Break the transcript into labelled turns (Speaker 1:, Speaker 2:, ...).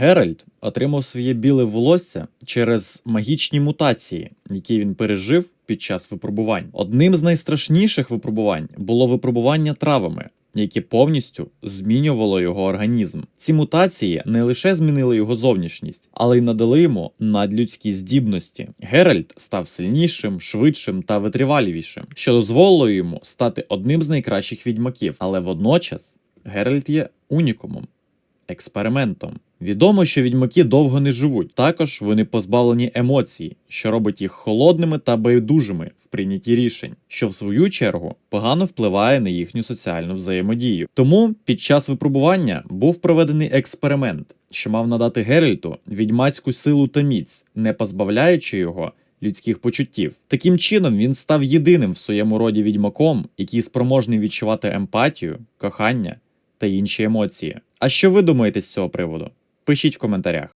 Speaker 1: Геральт отримав своє біле волосся через магічні мутації, які він пережив під час випробувань. Одним з найстрашніших випробувань було випробування травами. Яке повністю змінювало його організм. Ці мутації не лише змінили його зовнішність, але й надали йому надлюдські здібності. Геральт став сильнішим, швидшим та витривалішим, що дозволило йому стати одним з найкращих відьмаків. Але водночас Геральт є унікумом експериментом. Відомо, що відьмаки довго не живуть. Також вони позбавлені емоцій, що робить їх холодними та байдужими в прийнятті рішень, що в свою чергу погано впливає на їхню соціальну взаємодію. Тому під час випробування був проведений експеримент, що мав надати Геральту відьмацьку силу та міць, не позбавляючи його людських почуттів. Таким чином він став єдиним в своєму роді відьмаком, який спроможний відчувати емпатію, кохання та інші емоції. А що ви думаєте з цього приводу? Пишіть в коментарях.